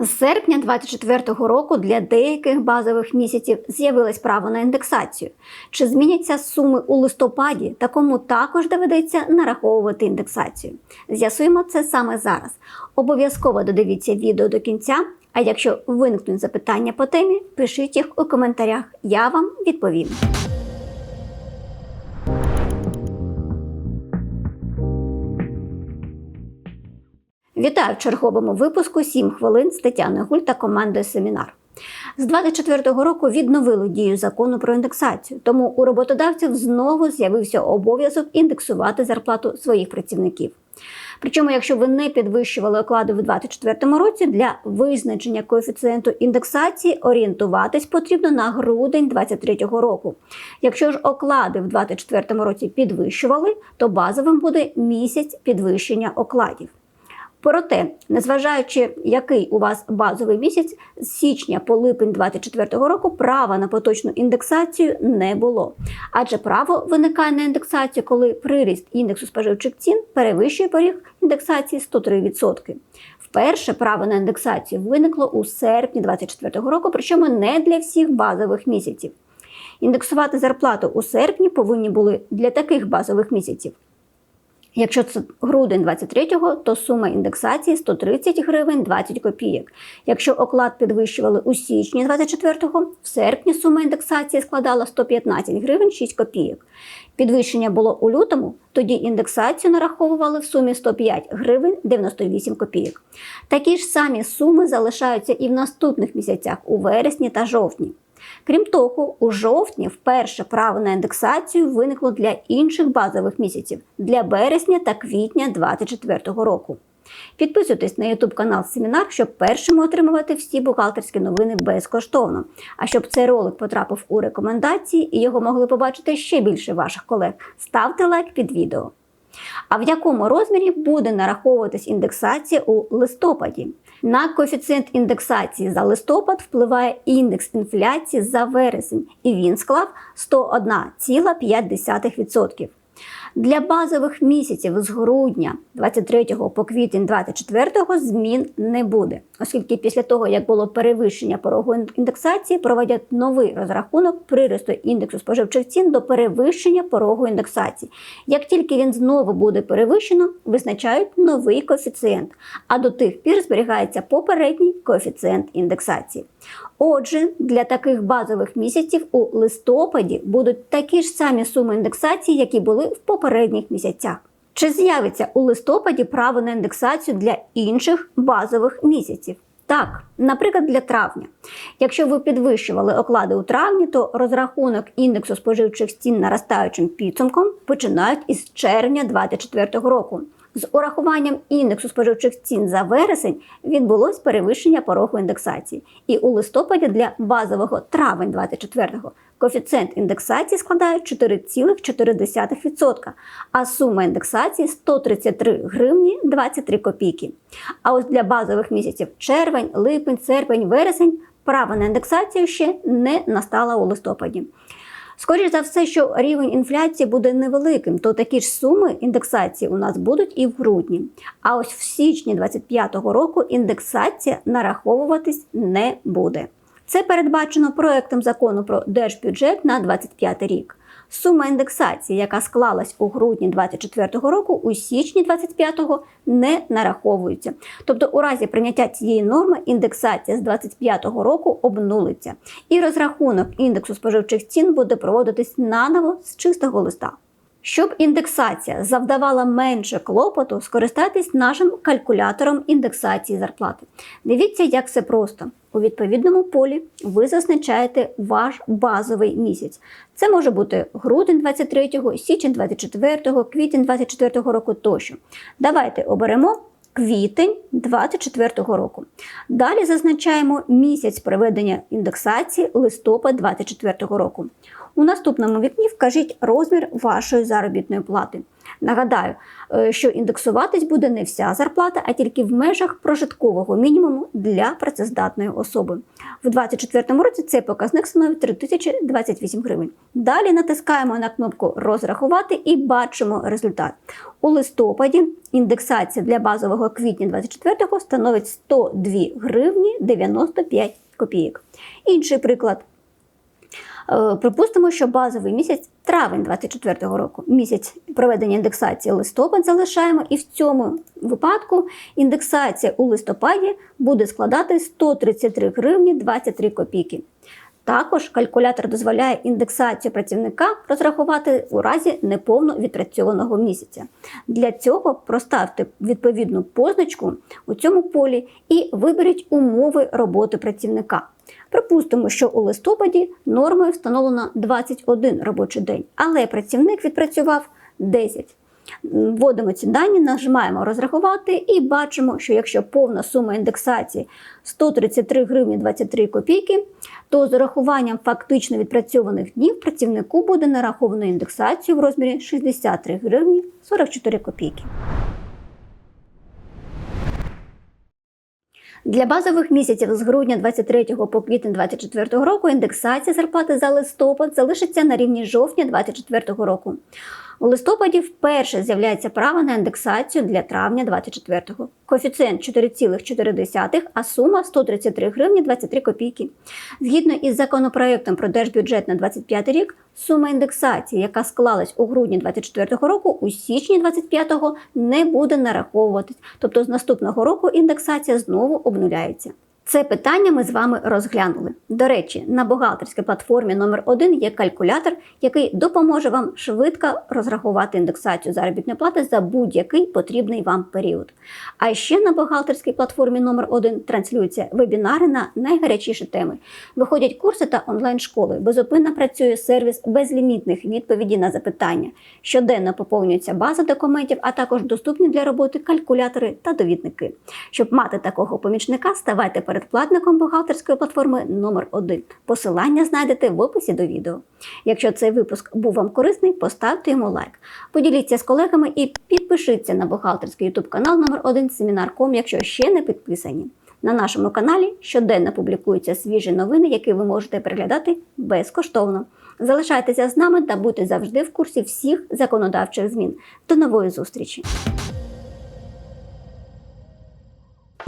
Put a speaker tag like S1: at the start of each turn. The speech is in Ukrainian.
S1: З серпня 2024 року для деяких базових місяців з'явилось право на індексацію. Чи зміняться суми у листопаді? Такому також доведеться нараховувати індексацію. З'ясуємо це саме зараз. Обов'язково додивіться відео до кінця. А якщо виникнуть запитання по темі, пишіть їх у коментарях. Я вам відповім. Вітаю в черговому випуску «7 хвилин з Тетяною Гуль та командою семінар. З 24-го року відновили дію закону про індексацію, тому у роботодавців знову з'явився обов'язок індексувати зарплату своїх працівників. Причому, якщо ви не підвищували оклади в 2024 році, для визначення коефіцієнту індексації орієнтуватись потрібно на грудень 2023 року. Якщо ж оклади в 2024 році підвищували, то базовим буде місяць підвищення окладів. Проте, незважаючи, який у вас базовий місяць, з січня по липень 2024 року права на поточну індексацію не було. Адже право виникає на індексацію, коли приріст індексу споживчих цін перевищує поріг індексації 103%. Вперше право на індексацію виникло у серпні 2024 року, причому не для всіх базових місяців. Індексувати зарплату у серпні повинні були для таких базових місяців. Якщо це грудень 23-го, то сума індексації 130 гривень 20 копійок. Якщо оклад підвищували у січні 24-го, в серпні сума індексації складала 115 гривень 6 копійок. Підвищення було у лютому, тоді індексацію нараховували в сумі 105 гривень 98 копійок. Такі ж самі суми залишаються і в наступних місяцях у вересні та жовтні. Крім того, у жовтні вперше право на індексацію виникло для інших базових місяців для березня та квітня 2024 року. Підписуйтесь на YouTube канал Семінар, щоб першими отримувати всі бухгалтерські новини безкоштовно. А щоб цей ролик потрапив у рекомендації і його могли побачити ще більше ваших колег, ставте лайк під відео. А в якому розмірі буде нараховуватись індексація у листопаді? На коефіцієнт індексації за листопад впливає індекс інфляції за вересень, і він склав 101,5%. Для базових місяців з грудня 23 по квітень 24 змін не буде, оскільки після того, як було перевищення порогу індексації, проводять новий розрахунок приросту індексу споживчих цін до перевищення порогу індексації. Як тільки він знову буде перевищено, визначають новий коефіцієнт, а до тих пір зберігається попередній коефіцієнт індексації. Отже, для таких базових місяців у листопаді будуть такі ж самі суми індексації, які були в попередніх місяцях. Чи з'явиться у листопаді право на індексацію для інших базових місяців? Так, наприклад, для травня. Якщо ви підвищували оклади у травні, то розрахунок індексу споживчих цін наростаючим підсумком починають із червня 2024 року. З урахуванням індексу споживчих цін за вересень відбулось перевищення порогу індексації. І у листопаді для базового травень 24-го коефіцієнт індексації складає 4,4%, а сума індексації 133 гривні 23 копійки. А ось для базових місяців червень, липень, серпень, вересень право на індексацію ще не настало у листопаді. Скоріше за все, що рівень інфляції буде невеликим, то такі ж суми індексації у нас будуть і в грудні. А ось в січні 2025 року індексація нараховуватись не буде. Це передбачено проектом закону про держбюджет на 2025 рік. Сума індексації, яка склалась у грудні 2024 року, у січні 2025 не нараховується. Тобто, у разі прийняття цієї норми індексація з 2025 року обнулиться, і розрахунок індексу споживчих цін буде проводитись наново з чистого листа. Щоб індексація завдавала менше клопоту, скористайтесь нашим калькулятором індексації зарплати. Дивіться, як все просто. У відповідному полі ви зазначаєте ваш базовий місяць. Це може бути грудень 23, січень 24, квітень 24 року тощо. Давайте оберемо квітень 24 року. Далі зазначаємо місяць проведення індексації листопад 24-го року. У наступному вікні вкажіть розмір вашої заробітної плати. Нагадаю, е, що індексуватись буде не вся зарплата, а тільки в межах прожиткового мінімуму для працездатної особи. В 2024 році цей показник становить 3028 гривень. Далі натискаємо на кнопку Розрахувати і бачимо результат. У листопаді індексація для базового квітня 24 становить 102 гривні 95 копійок. Інший приклад. Е, Припустимо, що базовий місяць травень 24 року, місяць проведення індексації листопад залишаємо, і в цьому випадку індексація у листопаді буде складати 133 гривні 23 копійки. Також калькулятор дозволяє індексацію працівника розрахувати у разі неповно відпрацьованого місяця. Для цього проставте відповідну позначку у цьому полі і виберіть умови роботи працівника. Припустимо, що у листопаді нормою встановлено 21 робочий день, але працівник відпрацював 10. Вводимо ці дані, нажимаємо розрахувати і бачимо, що якщо повна сума індексації 133 гривні 23 копійки, то з урахуванням фактично відпрацьованих днів працівнику буде нараховано індексацію в розмірі 63 гривні 44 копійки. Для базових місяців з грудня 23 по квітень 24 року індексація зарплати за листопад залишиться на рівні жовтня 24 року. У листопаді вперше з'являється право на індексацію для травня 24-го. Коефіцієнт 4,4, а сума 133 гривні 23 копійки. Згідно із законопроектом про держбюджет на 25 рік, сума індексації, яка склалась у грудні 24 року, у січні 25-го не буде нараховуватись. Тобто з наступного року індексація знову обнуляється. Це питання ми з вами розглянули. До речі, на бухгалтерській платформі номер 1 є калькулятор, який допоможе вам швидко розрахувати індексацію заробітної плати за будь-який потрібний вам період. А ще на бухгалтерській платформі номер 1 транслюються вебінари на найгарячіші теми. Виходять курси та онлайн-школи. Безупинно працює сервіс безлімітних відповідей на запитання. Щоденно поповнюється база документів, а також доступні для роботи калькулятори та довідники. Щоб мати такого помічника, ставайте передплатником бухгалтерської платформи номер 1 Посилання знайдете в описі до відео. Якщо цей випуск був вам корисний, поставте йому лайк. Поділіться з колегами і підпишіться на бухгалтерський YouTube канал номер 1 Семінар.ком, якщо ще не підписані. На нашому каналі щоденно публікуються свіжі новини, які ви можете переглядати безкоштовно. Залишайтеся з нами та будьте завжди в курсі всіх законодавчих змін. До нової зустрічі!